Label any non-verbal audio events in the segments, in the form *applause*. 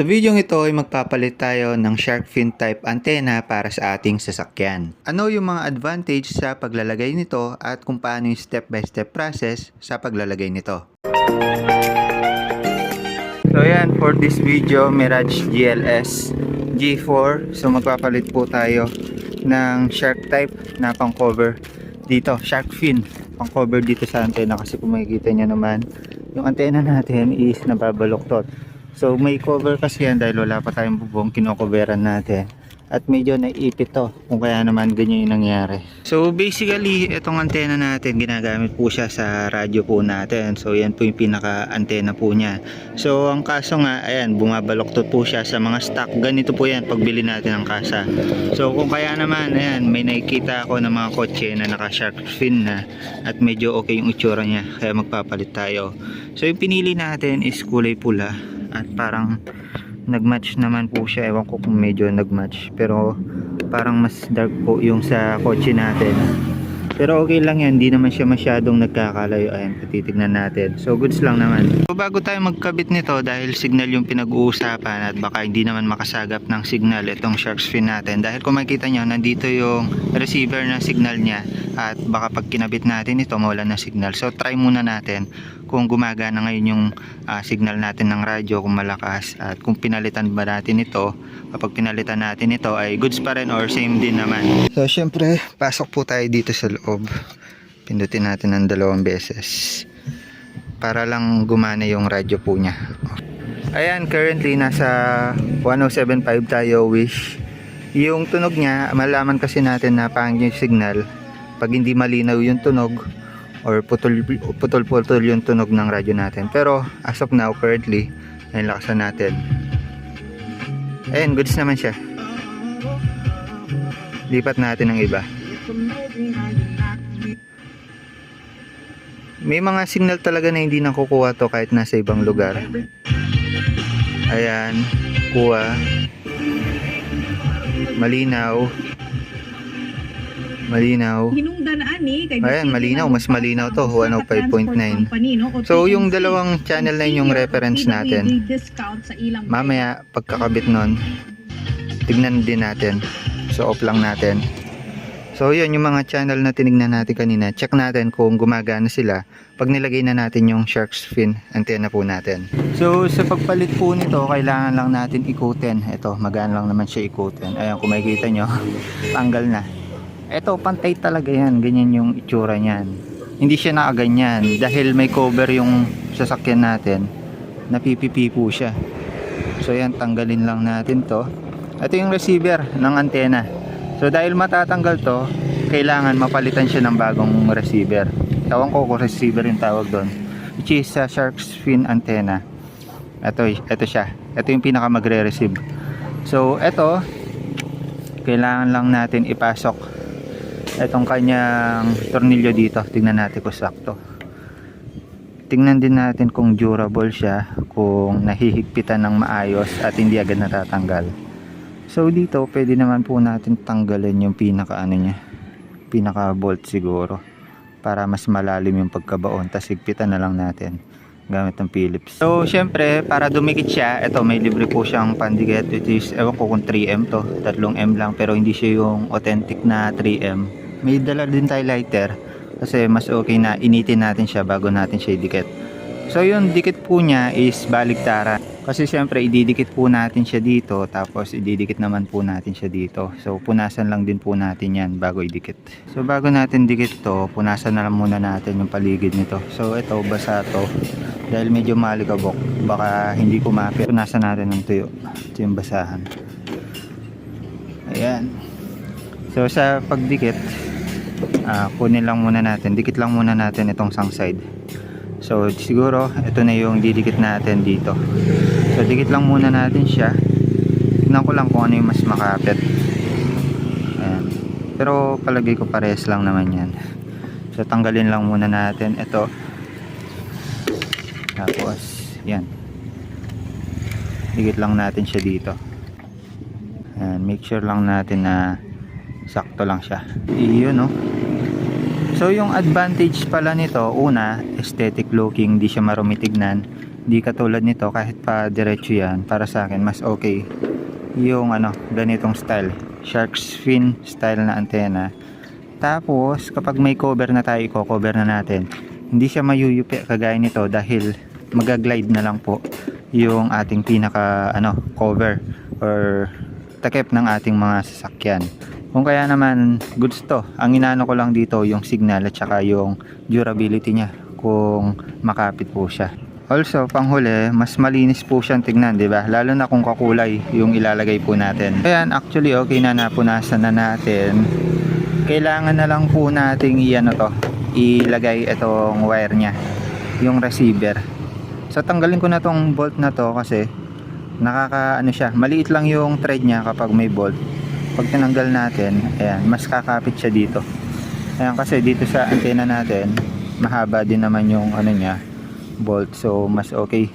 Sa video ito ay magpapalit tayo ng shark fin type antenna para sa ating sasakyan. Ano yung mga advantage sa paglalagay nito at kung paano yung step by step process sa paglalagay nito. So yan, for this video, Mirage GLS G4. So magpapalit po tayo ng shark type na pang cover dito, shark fin pang cover dito sa antenna kasi kung makikita nyo naman yung antenna natin is nababaloktot so may cover kasi yan dahil wala pa tayong bubong kinocoveran natin. At medyo naipit to kung kaya naman ganyan yung nangyari. So basically itong antenna natin ginagamit po siya sa radyo po natin. So yan po yung pinaka antenna po niya. So ang kaso nga ayan bumabaloktot po siya sa mga stock. Ganito po yan pagbili natin ng kasa. So kung kaya naman ayan may nakikita ako ng mga kotse na naka shark fin na at medyo okay yung itsura niya. Kaya magpapalit tayo. So yung pinili natin is kulay pula at parang nagmatch naman po siya ewan ko kung medyo nagmatch pero parang mas dark po yung sa kotse natin pero okay lang yan, hindi naman siya masyadong nagkakalayo. Ayan, patitignan natin. So, goods lang naman. So, bago tayo magkabit nito, dahil signal yung pinag-uusapan at baka hindi naman makasagap ng signal itong shark's fin natin. Dahil kung makikita nyo, nandito yung receiver na signal niya at baka pag kinabit natin ito, mawala ng signal. So, try muna natin kung gumagana ngayon yung ah, signal natin ng radyo, kung malakas at kung pinalitan ba natin ito kapag pinalitan natin ito ay goods pa rin or same din naman. So syempre, pasok po tayo dito sa loob. Pindutin natin ng dalawang beses para lang gumana yung radyo po niya. Ayan, currently nasa 1075 tayo wish. Yung tunog niya, malaman kasi natin na pangit yung signal pag hindi malinaw yung tunog or putol putol putol yung tunog ng radyo natin. Pero as of now currently, ayun lakasan natin. Ayan, goods naman siya. Lipat natin ng iba. May mga signal talaga na hindi nakukuha to kahit nasa ibang lugar. Ayan, kuha. Malinaw. Malinaw. Hinungdanaan ni kay Ayan, malinaw. Mas malinaw to, 105.9. So, yung dalawang channel na yun yung reference natin. Mamaya, pagkakabit nun, tignan din natin. So, off lang natin. So, yun, yung mga channel na tinignan natin kanina, check natin kung gumagana sila pag nilagay na natin yung shark's fin antenna po natin. So, sa pagpalit po nito, kailangan lang natin ikutin. Ito, magaan lang naman siya ikutin. Ayan, kung makikita nyo, *laughs* tanggal na. Ito, pantay talaga yan. Ganyan yung itsura niyan. Hindi siya nakaganyan. Dahil may cover yung sasakyan natin, napipipi po siya. So, yan, tanggalin lang natin to. Ito yung receiver ng antena. So dahil matatanggal to, kailangan mapalitan siya ng bagong receiver. Tawag ko kung receiver yung tawag doon. Which is sa shark's fin antenna. Ito, ito siya. Ito yung pinaka magre-receive. So ito, kailangan lang natin ipasok itong kanyang tornilyo dito. Tingnan natin kung sakto. Tingnan din natin kung durable siya, kung nahihigpitan ng maayos at hindi agad natatanggal. So dito pwede naman po natin tanggalin yung pinaka ano niya, pinaka bolt siguro para mas malalim yung pagkabaon. Tapos higpitan na lang natin gamit ng Phillips. So syempre para dumikit siya, ito may libre po siyang pandikit which is ewan ko kung 3M to, 3M lang pero hindi siya yung authentic na 3M. May dala din tayo lighter kasi mas okay na initin natin siya bago natin siya idikit. So yung dikit po niya is baligtaran. Kasi syempre ididikit po natin siya dito tapos ididikit naman po natin siya dito. So punasan lang din po natin yan bago idikit. So bago natin dikit to, punasan na lang muna natin yung paligid nito. So ito basa to. Dahil medyo malikabok, baka hindi kumapit. Punasan natin ng tuyo. Ito yung basahan. Ayan. So sa pagdikit, ah, kunin lang muna natin. Dikit lang muna natin itong sang side. So siguro ito na yung didikit natin dito. So dikit lang muna natin siya. Tignan ko lang kung ano yung mas makapit. Ayan. Pero palagay ko pares lang naman yan. So tanggalin lang muna natin ito. Tapos yan. Dikit lang natin siya dito. Ayan, make sure lang natin na sakto lang siya. Iyon no. So yung advantage pala nito, una, aesthetic looking, di siya marumi tignan. Di katulad nito kahit pa diretso yan para sa akin mas okay yung ano ganitong style shark's fin style na antena. Tapos kapag may cover na tayo i-cover na natin. Hindi siya mayuyupi kagaya nito dahil magaglide na lang po yung ating pinaka ano cover or takip ng ating mga sasakyan. Kung kaya naman goods to. Ang inaano ko lang dito yung signal at saka yung durability niya kung makapit po siya. Also, panghuli, mas malinis po siyang tignan, di ba? Lalo na kung kakulay yung ilalagay po natin. Ayan, actually, okay na napunasan na natin. Kailangan na lang po nating iano to, ilagay itong wire niya, yung receiver. So, tanggalin ko na tong bolt na to kasi nakaka ano siya, maliit lang yung thread niya kapag may bolt. Pag tinanggal natin, ayan, mas kakapit siya dito. Ayan, kasi dito sa antena natin, mahaba din naman yung ano niya, bolt. So, mas okay.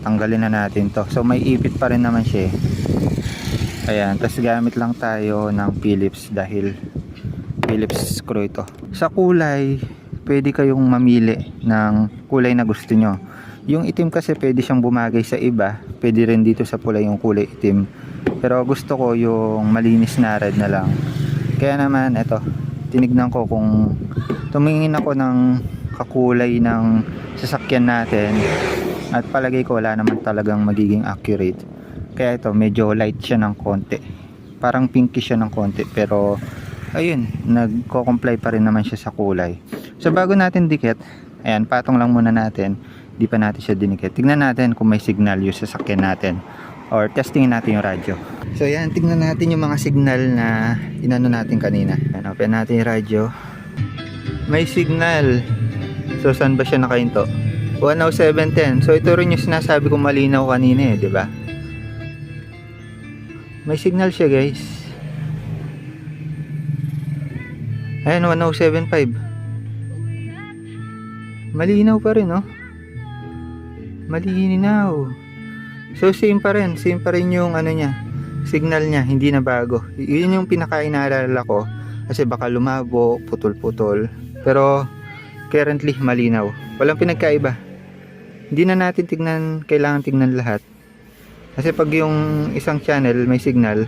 Tanggalin na natin to. So, may ipit pa rin naman siya. eh. Ayan, tapos gamit lang tayo ng Phillips dahil Phillips screw ito. Sa kulay, pwede kayong mamili ng kulay na gusto nyo. Yung itim kasi pwede siyang bumagay sa iba. Pwede rin dito sa pula yung kulay itim. Pero gusto ko yung malinis na red na lang. Kaya naman, eto, tinignan ko kung tumingin ako ng kakulay ng sasakyan natin at palagay ko wala naman talagang magiging accurate. Kaya ito, medyo light siya ng konti. Parang pinkish siya ng konti pero ayun, nagko-comply pa rin naman siya sa kulay. So bago natin dikit, ayan, patong lang muna natin. Di pa natin siya dinikit. Tignan natin kung may signal yung sasakyan natin or testingin natin yung radyo. So ayan, tignan natin yung mga signal na inano natin kanina. Ayan, open natin yung radyo. May signal. So saan ba siya nakahinto? 10710. So ito rin yung sinasabi kong malinaw kanina eh, di ba? May signal siya, guys. Ayan, 1075. Malinaw pa rin, oh. Malinaw. So, same pa rin. Same pa rin yung ano niya. Signal niya. Hindi na bago. Yun yung pinaka-inaalala ko. Kasi baka lumabo, putol-putol. Pero, currently, malinaw. Walang pinagkaiba. Hindi na natin tignan, kailangan tignan lahat. Kasi pag yung isang channel may signal,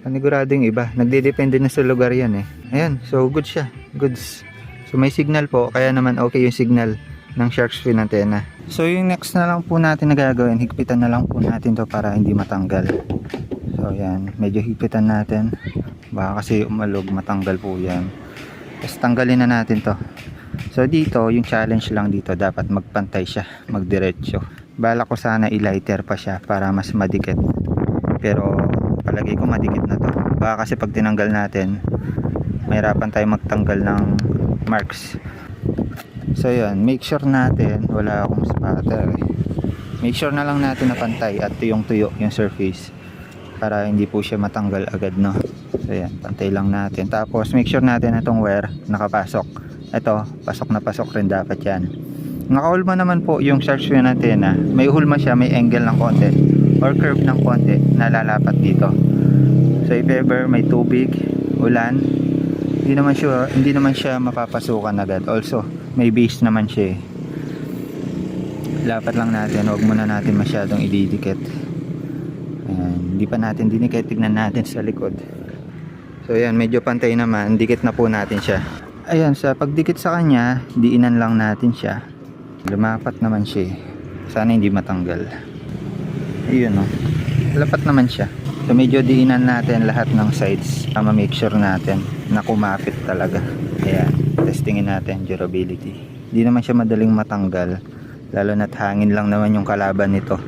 panigurado yung iba. Nagdedepende na sa lugar yan eh. Ayan, so good siya. Goods. So may signal po, kaya naman okay yung signal ng shark's fin antenna. So yung next na lang po natin na gagawin, higpitan na lang po natin to para hindi matanggal. So yan, medyo higpitan natin. Baka kasi umalog, matanggal po yan. Tapos tanggalin na natin to. So dito, yung challenge lang dito, dapat magpantay siya, magdiretso. Bala ko sana i-lighter pa siya para mas madikit. Pero palagay ko madikit na to. Baka kasi pag tinanggal natin, mahirapan tayo magtanggal ng marks. So yun, make sure natin, wala akong spatter. Make sure na lang natin na pantay at tuyong-tuyo yung surface para hindi po siya matanggal agad no. So yan, pantay lang natin. Tapos make sure natin na itong wire nakapasok. Ito, pasok na pasok rin dapat yan. Nakahulma naman po yung shark fin antenna. May hulma siya, may angle ng konti or curve ng konti na lalapat dito. So if ever may tubig, ulan, hindi naman siya hindi naman siya mapapasukan agad. Also, may base naman siya. eh. Lapat lang natin, huwag muna natin masyadong ididikit. Ayan, hindi pa natin dinikit, tignan natin sa likod. So ayan, medyo pantay naman, dikit na po natin siya. Ayan, sa pagdikit sa kanya, diinan lang natin siya. Lumapat naman siya. eh. Sana hindi matanggal. Ayun oh. Lapat naman siya. So medyo diinan natin lahat ng sides para make sure natin na kumapit talaga. Testingin natin durability. Hindi naman siya madaling matanggal. Lalo na't hangin lang naman yung kalaban nito.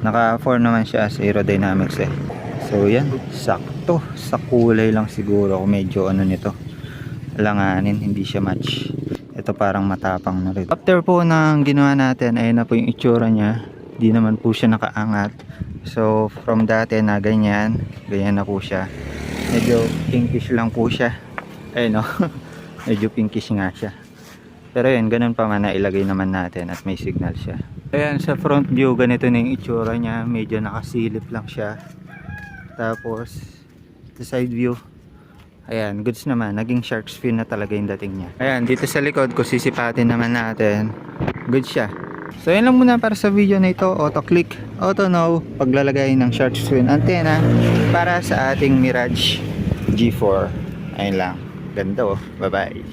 Naka 4 naman siya sa aerodynamics eh. So yan, sakto. Sa kulay lang siguro kung medyo ano nito. Langanin, hindi siya match. Ito parang matapang na rin. After po ng ginawa natin, ayun na po yung itsura niya. Hindi naman po siya nakaangat. So from dati na ganyan, ganyan na po siya. Medyo pinkish lang po siya. Ayun no. *laughs* Medyo pinkish nga siya. Pero yun, ganun pa man na ilagay naman natin at may signal siya. Ayan, sa front view, ganito na yung itsura niya. Medyo nakasilip lang siya. Tapos, sa side view, ayan, goods naman. Naging shark's fin na talaga yung dating niya. Ayan, dito sa likod, kung sisipatin naman natin, good siya. So yan lang muna para sa video na ito, auto click, auto know, paglalagay ng shark fin antenna para sa ating Mirage G4. Ayun lang. 等到，拜拜。